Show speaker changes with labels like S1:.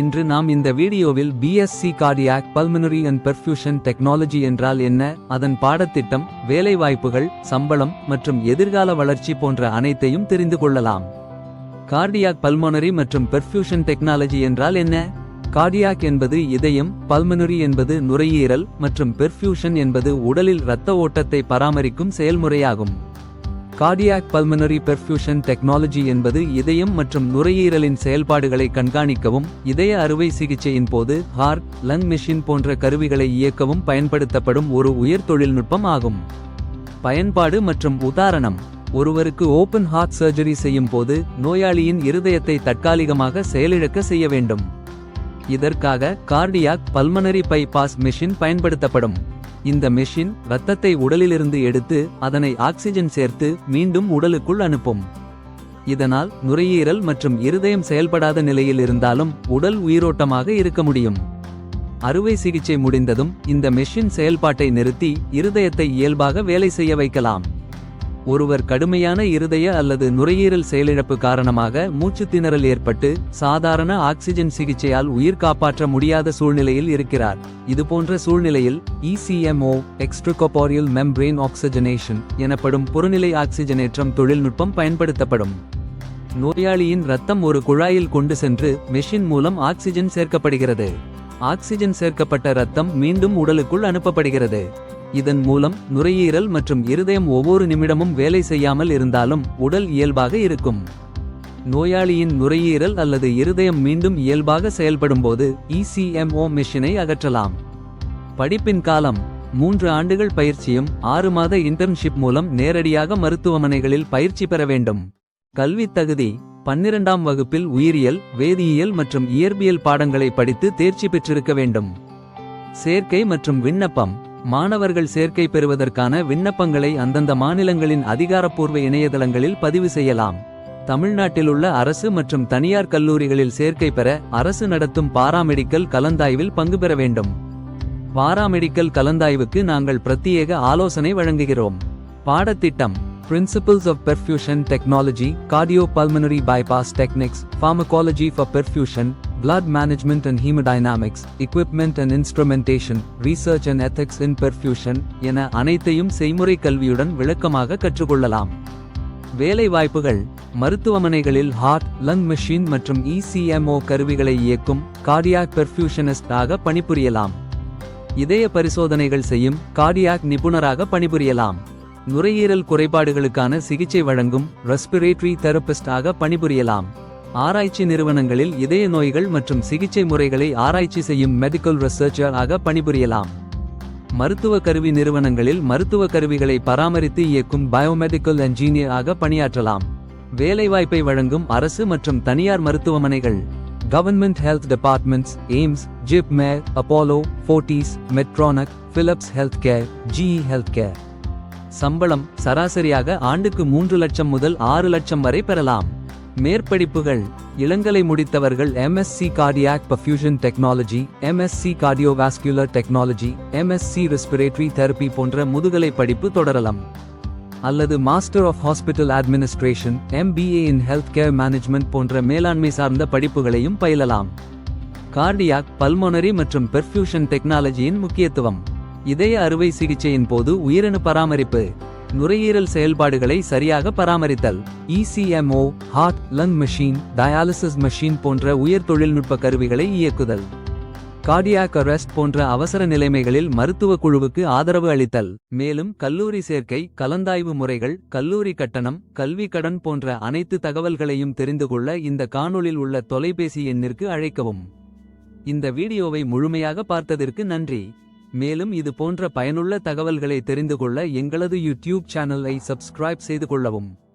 S1: இன்று நாம் இந்த வீடியோவில் BSc cardiac pulmonary and perfusion technology என்றால் என்ன அதன் பாடத்திட்டம் வேலைவாய்ப்புகள் சம்பளம் மற்றும் எதிர்கால வளர்ச்சி போன்ற அனைத்தையும் தெரிந்து கொள்ளலாம். கார்டியாக் பல்மனரி மற்றும் பெர்ஃபியூஷன் டெக்னாலஜி என்றால் என்ன? கார்டியாக் என்பது இதயம் பல்மனரி என்பது நுரையீரல் மற்றும் பெர்ஃபியூஷன் என்பது உடலில் இரத்த ஓட்டத்தை பராமரிக்கும் செயல்முறையாகும். கார்டியாக் பல்மனரி பெர்ஃபியூஷன் டெக்னாலஜி என்பது இதயம் மற்றும் நுரையீரலின் செயல்பாடுகளை கண்காணிக்கவும் இதய அறுவை சிகிச்சையின் போது ஹார்ட் லங் மெஷின் போன்ற கருவிகளை இயக்கவும் பயன்படுத்தப்படும் ஒரு உயர் தொழில்நுட்பம் ஆகும். பயன்பாடு மற்றும் உதாரணம். ஒருவருக்கு ஓபன் ஹார்ட் சர்ஜரி செய்யும் போது நோயாளியின் இருதயத்தை தற்காலிகமாக செயலிழக்க செய்ய வேண்டும். இதற்காக கார்டியாக் பல்மனரி பைபாஸ் மெஷின் பயன்படுத்தப்படும். இந்த மெஷின் இரத்தத்தை உடலிலிருந்து எடுத்து அதனை ஆக்சிஜன் சேர்த்து மீண்டும் உடலுக்குள் அனுப்பும். இதனால் நுரையீரல் மற்றும் இருதயம் செயல்படாத நிலையில் இருந்தாலும் உடல் உயிரோட்டமாக இருக்க முடியும். அறுவை சிகிச்சை முடிந்ததும் இந்த மெஷின் செயல்பாட்டை நிறுத்தி இருதயத்தை இயல்பாக வேலை செய்ய வைக்கலாம். ஒருவர் கடுமையான இருதய அல்லது நுரையீரல் செயலிழப்பு காரணமாக மூச்சு திணறல் ஏற்பட்டு சாதாரண ஆக்சிஜன் சிகிச்சையால் உயிர் காப்பாற்ற முடியாத சூழ்நிலையில் இருக்கிறார். இதுபோன்ற சூழ்நிலையில் இசிஎம்ஓ எக்ஸ்ட்ரகோபாரியல் மெம்ப்ரெயின் ஆக்சிஜனேஷன் எனப்படும் புறநிலை ஆக்சிஜனேற்றம் தொழில்நுட்பம் பயன்படுத்தப்படும். நோயாளியின் ரத்தம் ஒரு குழாயில் கொண்டு சென்று மெஷின் மூலம் ஆக்சிஜன் சேர்க்கப்படுகிறது. ஆக்சிஜன் சேர்க்கப்பட்ட ரத்தம் மீண்டும் உடலுக்குள் அனுப்பப்படுகிறது. இதன் மூலம் நுரையீரல் மற்றும் இருதயம் ஒவ்வொரு நிமிடமும் வேலை செய்யாமல் இருந்தாலும் உடல் இயல்பாக இருக்கும். நோயாளியின் நுரையீரல் அல்லது இருதயம் மீண்டும் இயல்பாக செயல்படும்போது இசிஎம்ஓ மெஷினை அகற்றலாம். படிப்பின் காலம் மூன்று ஆண்டுகள் பயிற்சியும் ஆறு மாத இன்டர்ன்ஷிப் மூலம் நேரடியாக மருத்துவமனைகளில் பயிற்சி பெற வேண்டும். கல்வித் தகுதி பன்னிரண்டாம் வகுப்பில் உயிரியல் வேதியியல் மற்றும் இயற்பியல் பாடங்களை படித்து தேர்ச்சி பெற்றிருக்க வேண்டும். சேர்க்கை மற்றும் விண்ணப்பம் மாணவர்கள் சேர்க்கை பெறுவதற்கான விண்ணப்பங்களை அந்தந்த மாநிலங்களின் அதிகாரப்பூர்வ இணையதளங்களில் பதிவு செய்யலாம். தமிழ்நாட்டில் உள்ள அரசு மற்றும் தனியார் கல்லூரிகளில் சேர்க்கை பெற அரசு நடத்தும் பாராமெடிக்கல் கலந்தாய்வில் பங்கு பெற வேண்டும். பாராமெடிக்கல் கலந்தாய்வுக்கு நாங்கள் பிரத்யேக ஆலோசனை வழங்குகிறோம். பாடத்திட்டம் Principles of Perfusion Technology, Cardiopulmonary Bypass Techniques, Pharmacology for Perfusion, Blood Management and Hemodynamics, Equipment and Instrumentation, Research and Ethics in Perfusion என அனைத்தையும் செய்முறை கல்வியுடன் விளக்கமாக கற்றுக்கொள்ளலாம் வேலைவாய்ப்புகள் மருத்துவமனைகளில் ஹார்ட் லங் மெஷின் மற்றும் இசிஎம்ஓ கருவிகளை இயக்கும் கார்டியாக் பெர்ஃபியூஷனிஸ்ட் ஆக பணிபுரியலாம் இதய பரிசோதனைகள் செய்யும் கார்டியாக் நிபுணராக பணிபுரியலாம் நுரையீரல் குறைபாடுகளுக்கான சிகிச்சை வழங்கும் ரெஸ்பிரேட்டரி தெரபிஸ்ட் ஆக பணிபுரியலாம். ஆராய்ச்சி நிறுவனங்களில் இதய நோய்கள் மற்றும் சிகிச்சை முறைகளை ஆராய்ச்சி செய்யும் மெடிக்கல் ரிசர்ச்சர் ஆக பணிபுரியலாம். மருத்துவ கருவி நிறுவனங்களில் மருத்துவ கருவிகளை பராமரித்து இயக்கும் பயோமெடிக்கல் என்ஜினியர் ஆக பணியாற்றலாம். வேலைவாய்ப்பை வழங்கும் அரசு மற்றும் தனியார் மருத்துவமனைகள். Government health departments AIIMS JIPMER Apollo Fortis Medtronic Philips health care GE health care சம்பளம் சராசரியாக ஆண்டுக்கு மூன்று லட்சம் முதல் ஆறு லட்சம் வரை பெறலாம். மேற்படிப்புகள். இளங்கலை முடித்தவர்கள் MSc cardiac perfusion technology MSc cardiovascular technology MSc respiratory therapy போன்ற முதுகலை படிப்பு தொடரலாம். அல்லது master of hospital administration MBA in health care management போன்ற மேலாண்மை சார்ந்த படிப்புகளையும் பயிலலாம். கார்டியாக் பல்மோனரி மற்றும் பெர்ஃபியூஷன் டெக்னாலஜியின் முக்கியத்துவம். இதய அறுவை சிகிச்சையின் போது உயிரணு பராமரிப்பு நுரையீரல் செயல்பாடுகளை சரியாக பராமரித்தல் ECMO heart lung machine dialysis machine போன்ற உயர் தொழில்நுட்ப கருவிகளை இயக்குதல். கார்டியாக் அரெஸ்ட் போன்ற அவசர நிலைமைகளில் மருத்துவ குழுவுக்கு ஆதரவு அளித்தல். மேலும் கல்லூரி சேர்க்கை கலந்தாய்வு முறைகள் கல்லூரி கட்டணம் கல்வி கடன் போன்ற அனைத்து தகவல்களையும் தெரிந்து கொள்ள இந்த காணொளில் உள்ள தொலைபேசி எண்ணிற்கு அழைக்கவும். இந்த வீடியோவை முழுமையாக பார்த்ததற்கு நன்றி. மேலும் இது போன்ற பயனுள்ள தகவல்களை தெரிந்து கொள்ள எங்களது யூடியூப் சேனலை சப்ஸ்கிரைப் செய்து கொள்ளவும்.